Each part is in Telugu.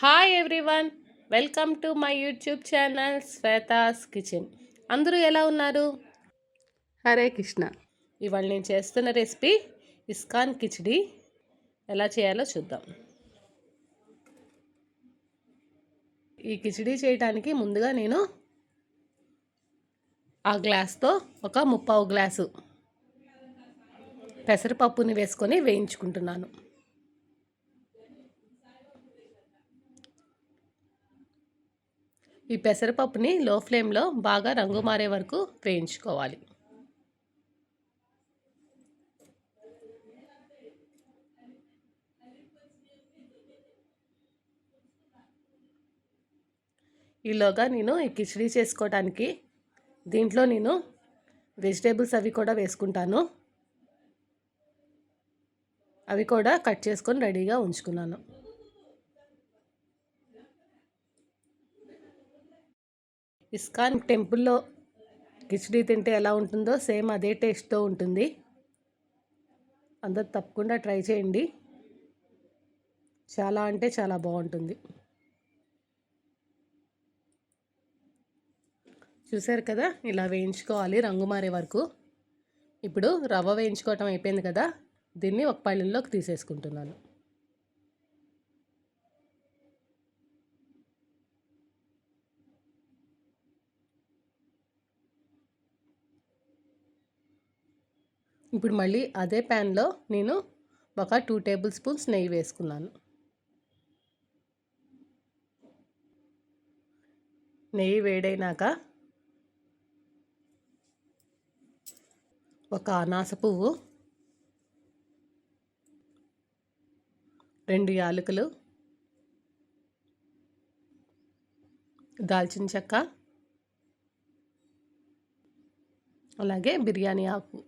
Hi everyone welcome to my YouTube channel Shwetha's kitchen అందరూ ఎలా ఉన్నారు? హరే కృష్ణ. ఇవాళ నేను చేస్తున్న రెసిపీ ఇస్కాన్ కిచిడి. ఎలా చేయాలో చూద్దాం. ఈ కిచిడి చేయడానికి ముందుగా నేను ఆ గ్లాస్తో ఒక ముప్పావు గ్లాసు పెసరపప్పుని వేసుకొని వేయించుకుంటున్నాను. ఈ పెసరపప్పుని లో ఫ్లేమ్లో బాగా రంగు మారే వరకు వేయించుకోవాలి. ఈలోగా నేను ఈ కిచడీ చేసుకోవడానికి దీంట్లో నేను వెజిటేబుల్స్ అవి కూడా వేసుకుంటాను. అవి కూడా కట్ చేసుకొని రెడీగా ఉంచుకున్నాను. ఇస్కాన్ టెంపుల్లో కిచడీ తింటే ఎలా ఉంటుందో సేమ్ అదే టేస్ట్తో ఉంటుంది. అందరు తప్పకుండా ట్రై చేయండి. చాలా అంటే చాలా బాగుంటుంది. చూసారు కదా? ఇలా వేయించుకోవాలి రంగు మారే వరకు. ఇప్పుడు రవ్వ వేయించుకోవటం అయిపోయింది కదా? దీన్ని ఒక పళ్ళెంలోకి తీసేసుకుంటున్నాను. ఇప్పుడు మళ్ళీ అదే ప్యాన్లో నేను ఒక టూ టేబుల్ స్పూన్స్ నెయ్యి వేసుకున్నాను. నెయ్యి వేడైనాక ఒక అనాస పువ్వు రెండు యాలకులు దాల్చిన చెక్క అలాగే బిర్యానీ ఆకు.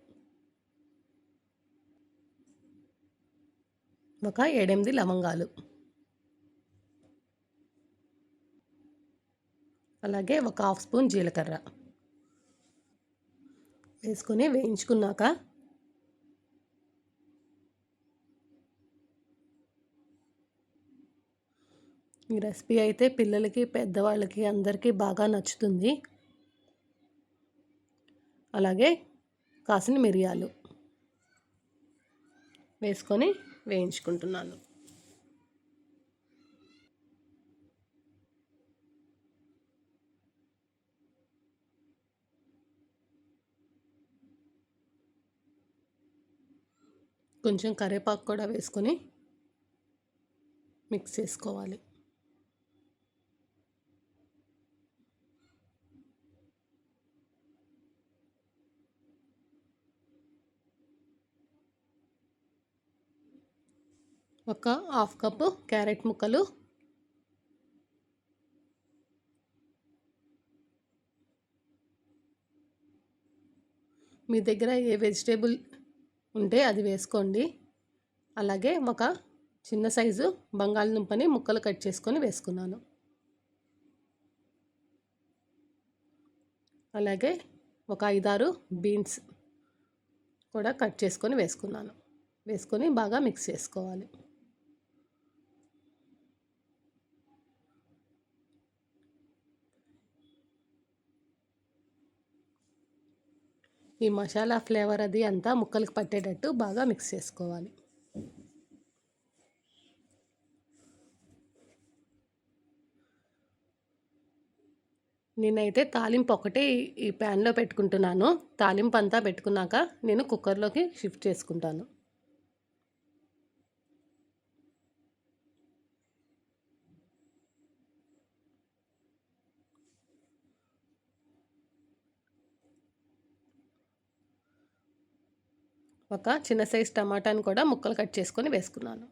ఒక ఏడెనిమిది లవంగాలు. అలాగే ఒక హాఫ్ స్పూన్ జీలకర్ర. వేసుకొని వేయించుకున్నాక ఈ రెసిపీ అయితే పిల్లలకి పెద్దవాళ్ళకి అందరికీ బాగా నచ్చుతుంది. అలాగే కాసిన మిరియాలు వేసుకొని వేయించుకుంటున్నాను. కొంచెం కరివేపాకు కూడా వేసుకొని మిక్స్ చేసుకోవాలి. ఒక హాఫ్ కప్పు క్యారెట్ ముక్కలు. మీ దగ్గర ఏ వెజిటేబుల్ ఉంటే అది వేసుకోండి. అలాగే ఒక చిన్న సైజు బంగాళదుంపని ముక్కలు కట్ చేసుకొని వేసుకున్నాను. అలాగే ఒక ఐదారు బీన్స్ కూడా కట్ చేసుకొని వేసుకున్నాను. వేసుకొని బాగా మిక్స్ చేసుకోవాలి. ఈ మసాలా ఫ్లేవర్ అది అంతా ముక్కలకు పట్టేటట్టు బాగా మిక్స్ చేసుకోవాలి. నేనైతే తాలింపు ఒకటే ఈ ప్యాన్లో పెట్టుకుంటున్నాను. తాలింపు అంతా పెట్టుకున్నాక నేను కుక్కర్లోకి షిఫ్ట్ చేసుకుంటాను. ఒక చిన్న సైజ్ టమాటాని కూడా ముక్కలు కట్ చేసుకొని వేసుకున్నాను.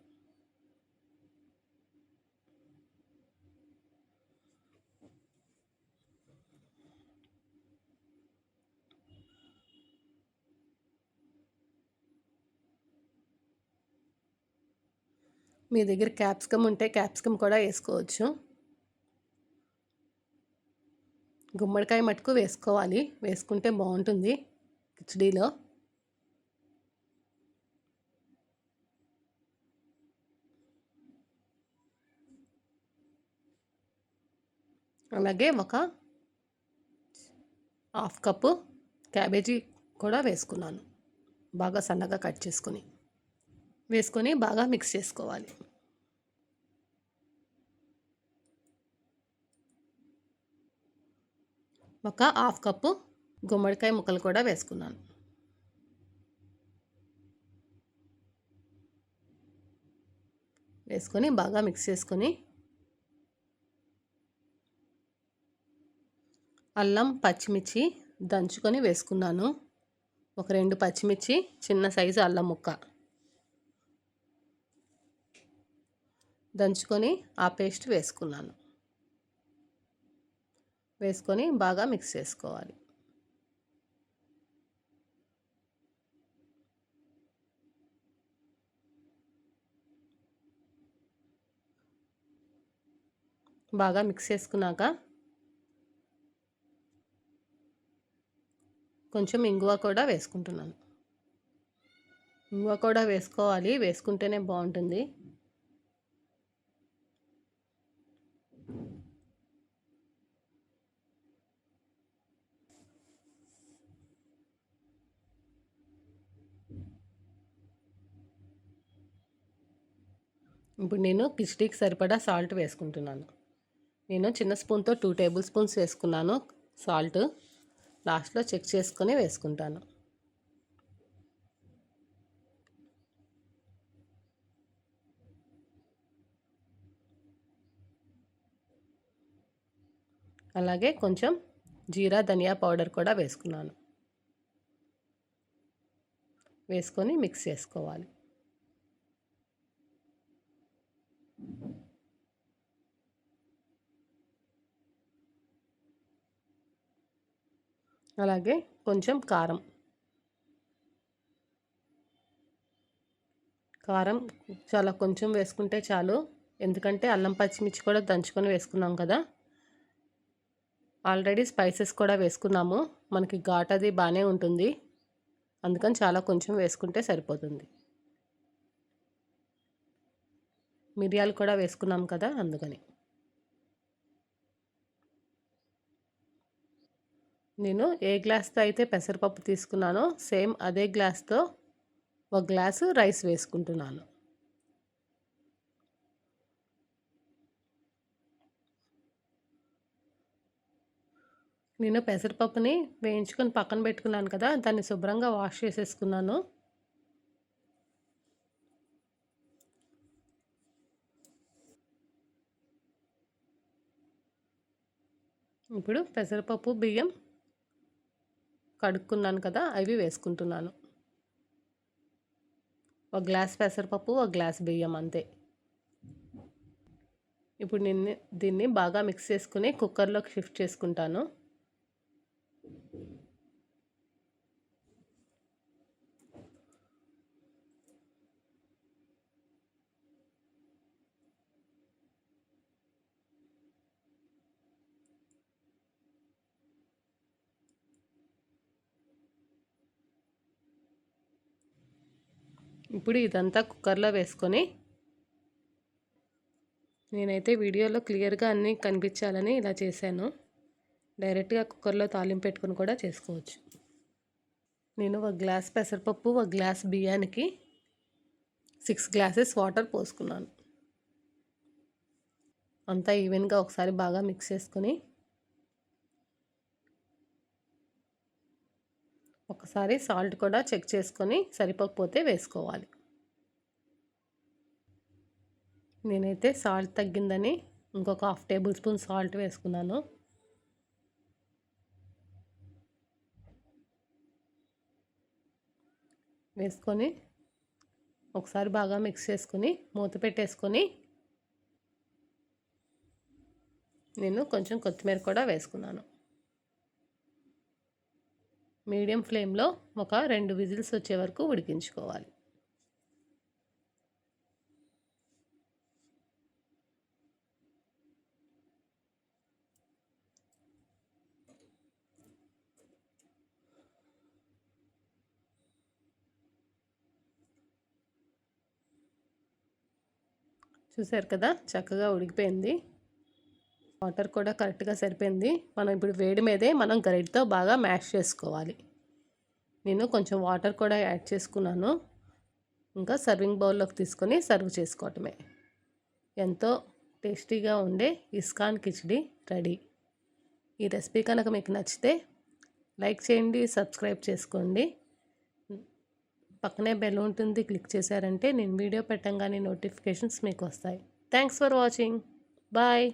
మీ దగ్గర క్యాప్సికమ్ ఉంటే క్యాప్సికమ్ కూడా వేసుకోవచ్చు. గుమ్మడికాయ మటుకు వేసుకోవాలి. వేసుకుంటే బాగుంటుంది. కిచడీలో. అలాగే ఒక హాఫ్ కప్పు క్యాబేజీ కూడా వేసుకున్నాను. బాగా సన్నగా కట్ చేసుకొని. వేసుకొని బాగా మిక్స్ చేసుకోవాలి. ఒక హాఫ్ కప్పు గుమ్మడికాయ ముక్కలు కూడా వేసుకున్నాను. వేసుకొని బాగా మిక్స్ చేసుకొని అల్లం పచ్చిమిర్చి దంచుకొని వేసుకున్నాను. ఒక రెండు పచ్చిమిర్చి చిన్న సైజు అల్లం ముక్క. దంచుకొని ఆ పేస్ట్ వేసుకున్నాను. వేసుకొని బాగా మిక్స్ చేసుకోవాలి. బాగా మిక్స్ చేసుకున్నాక కొంచెం ఇంగువ కూడా వేసుకుంటున్నాను. ఇంగువ కూడా వేసుకోవాలి. వేసుకుంటేనే బాగుంటుంది. ఇప్పుడు నేను కిచడీకి సరిపడా సాల్ట్ వేసుకుంటున్నాను. నేను చిన్న స్పూన్తో టూ టేబుల్ స్పూన్స్ వేసుకున్నాను సాల్ట్. లాస్ట్లో చెక్ చేసుకొని వేసుకుంటాను. అలాగే కొంచెం జీరా ధనియా పౌడర్ కూడా వేసుకున్నాను. వేసుకొని మిక్స్ చేసుకోవాలి. అలాగే కొంచెం కారం. కారం చాలా కొంచెం వేసుకుంటే చాలు. ఎందుకంటే అల్లం పచ్చిమిర్చి కూడా దంచుకొని వేసుకున్నాం కదా. ఆల్రెడీ స్పైసెస్ కూడా వేసుకున్నాము. మనకి ఘాట్ అది బాగానే ఉంటుంది. అందుకని చాలా కొంచెం వేసుకుంటే సరిపోతుంది. మిరియాలు కూడా వేసుకున్నాం కదా అందుకని. నేను ఏ గ్లాస్తో అయితే పెసరపప్పు తీసుకున్నానో సేమ్ అదే గ్లాస్తో ఒక గ్లాసు రైస్ వేసుకుంటున్నాను. నేను పెసరపప్పుని వేయించుకొని పక్కన పెట్టుకున్నాను కదా దాన్ని శుభ్రంగా వాష్ చేసేసుకున్నాను. ఇప్పుడు పెసరపప్పు బియ్యం కడుక్కున్నాను కదా అవి వేసుకుంటున్నాను. ఒక గ్లాస్ పెసరపప్పు ఒక గ్లాస్ బియ్యం అంతే. ఇప్పుడు నేను దీన్ని బాగా మిక్స్ చేసుకుని కుక్కర్లోకి షిఫ్ట్ చేసుకుంటాను. ఇప్పుడు ఇదంతా కుక్కర్లో వేసుకొని నేనైతే వీడియోలో క్లియర్గా అన్నీ కనిపించాలని ఇలా చేశాను. డైరెక్ట్గా కుక్కర్లో తాలింపు పెట్టుకుని కూడా చేసుకోవచ్చు. నేను ఒక గ్లాస్ పెసరపప్పు ఒక గ్లాస్ బియ్యానికి సిక్స్ గ్లాసెస్ వాటర్ పోసుకున్నాను. అంతా ఈవెన్గా ఒకసారి బాగా మిక్స్ చేసుకొని ఒకసారి సాల్ట్ కూడా చెక్ చేసుకొని సరిపోకపోతే వేసుకోవాలి. నేనైతే సాల్ట్ తగ్గిందని ఇంకొక హాఫ్ టేబుల్ స్పూన్ సాల్ట్ వేసుకున్నాను. వేసుకొని ఒకసారి బాగా మిక్స్ చేసుకొని మూత పెట్టేసుకొని నేను కొంచెం కొత్తిమీర కూడా వేసుకున్నాను. మీడియం ఫ్లేమ్లో ఒక రెండు విజిల్స్ వచ్చే వరకు ఉడికించుకోవాలి. చూసారు కదా? చక్కగా ఉడికిపోయింది. వాటర్ కూడా కరెక్ట్గా సరిపోయింది. మనం ఇప్పుడు వేడి మీదే మనం గరిటతో బాగా మ్యాష్ చేసుకోవాలి. నేను కొంచెం వాటర్ కూడా యాడ్ చేసుకున్నాను. ఇంకా సర్వింగ్ బౌల్లోకి తీసుకొని సర్వ్ చేసుకోవటమే. ఎంతో టేస్టీగా ఉండే ఇస్కాన్ కిచిడి రెడీ. ఈ రెసిపీ కనుక మీకు నచ్చితే లైక్ చేయండి సబ్స్క్రైబ్ చేసుకోండి. పక్కనే బెల్ ఉంటుంది క్లిక్ చేశారంటే నేను వీడియో పెట్టంగానే నోటిఫికేషన్స్ మీకు వస్తాయి. Thanks for watching. బాయ్.